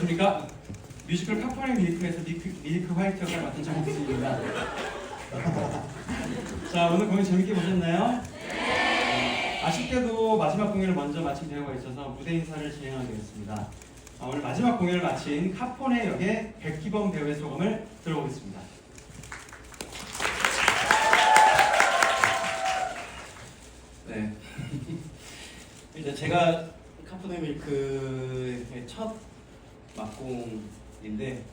안녕하십니까. 뮤지컬 카포네 밀크에서 밀크, 밀크 화이트 역을 맡은 장국수입니다. 자, 오늘 공연 재밌게 보셨나요? 네. 아쉽게도 마지막 공연을 먼저 마친 배우가 있어서 무대 인사를 진행하게 됐습니다. 아, 오늘 마지막 공연을 마친 카포네 역의 백기범 배우의 소감을 들어보겠습니다. 네. 일단 제가 카푸네 밀크의 첫 막공인데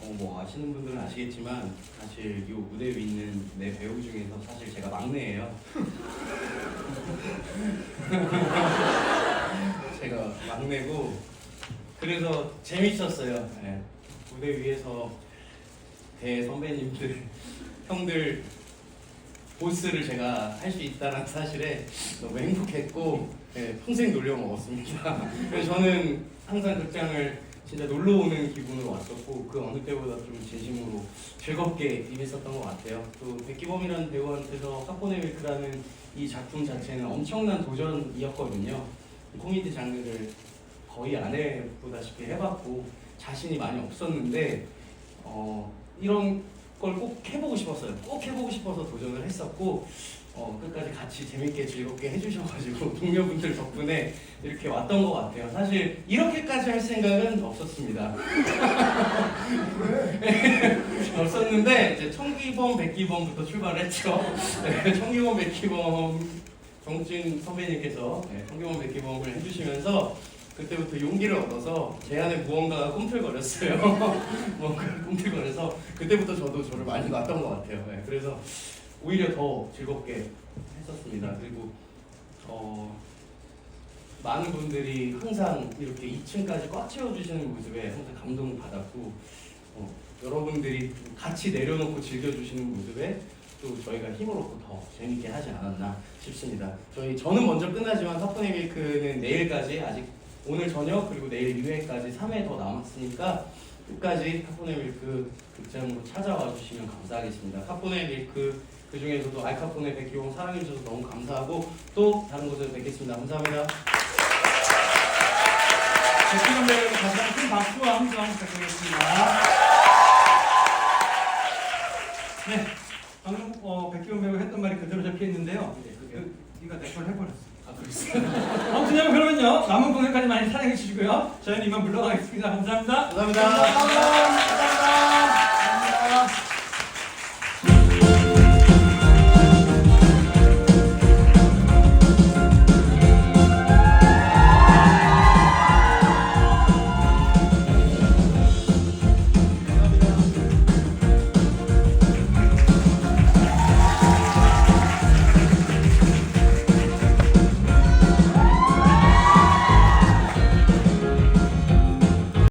어, 뭐 아시는 분들은 아시겠지만 사실 이 무대 위에 있는 네 배우 중에서 사실 제가 막내예요. 제가 막내고 그래서 재밌었어요. 네. 무대 위에서 대 선배님들 형들 보스를 제가 할 수 있다는 사실에 너무 행복했고 네, 평생 놀려 먹었습니다. 그래서 저는 항상 극장을 진짜 놀러 오는 기분으로 왔었고 그 어느 때보다 좀 진심으로 즐겁게 임했었던 것 같아요. 또 백기범이라는 배우한테서 카포네 밀크라는 이 작품 자체는 엄청난 도전이었거든요. 코미디 장르를 거의 안 해보다시피 해봤고 자신이 많이 없었는데 어, 이런 걸 꼭 해보고 싶었어요. 꼭 해보고 싶어서 도전을 했었고 어, 끝까지 같이 재밌게 즐겁게 해주셔가지고 동료분들 덕분에 이렇게 왔던 것 같아요. 사실 이렇게까지 할 생각은 없었습니다. 없었는데 이제 청기범, 백기범부터 출발했죠. 네, 청기범, 백기범 정진 선배님께서 네, 청기범, 백기범을 해주시면서 그때부터 용기를 얻어서 제 안에 무언가가 꿈틀거렸어요. 뭔가 꿈틀거려서 그때부터 저도 저를 많이 놨던 것 같아요. 네, 그래서 오히려 더 즐겁게 했었습니다. 그리고 어, 많은 분들이 항상 이렇게 2층까지 꽉 채워주시는 모습에 항상 감동을 받았고 어, 여러분들이 같이 내려놓고 즐겨주시는 모습에 또 저희가 힘을 얻고 더 재밌게 하지 않았나 싶습니다. 저희 저는 먼저 끝나지만 사포네 밀크는 내일까지 아직 오늘 저녁 그리고 내일 2회까지 3회 더 남았으니까 끝까지 카포네 밀크 극장으로 찾아와 주시면 감사하겠습니다. 카포네 밀크 그 중에서도 알카포네 백기용 사랑해 주셔서 너무 감사하고 또 다른 곳에서 뵙겠습니다. 감사합니다. 배우 다시 한번 큰 박수와 함성 부탁드리겠습니다. 네, 방금 어, 백기범 배우가 했던 말이 그대로 적혀 있는데요. 네, 그게요. 그, 네가 내 걸 해버렸어. 아무튼 여러분 그러면요 남은 공연까지 많이 사랑해 주시고요 저희는 이만 물러가겠습니다 감사합니다. 감사합니다. 감사합니다. 감사합니다. 감사합니다.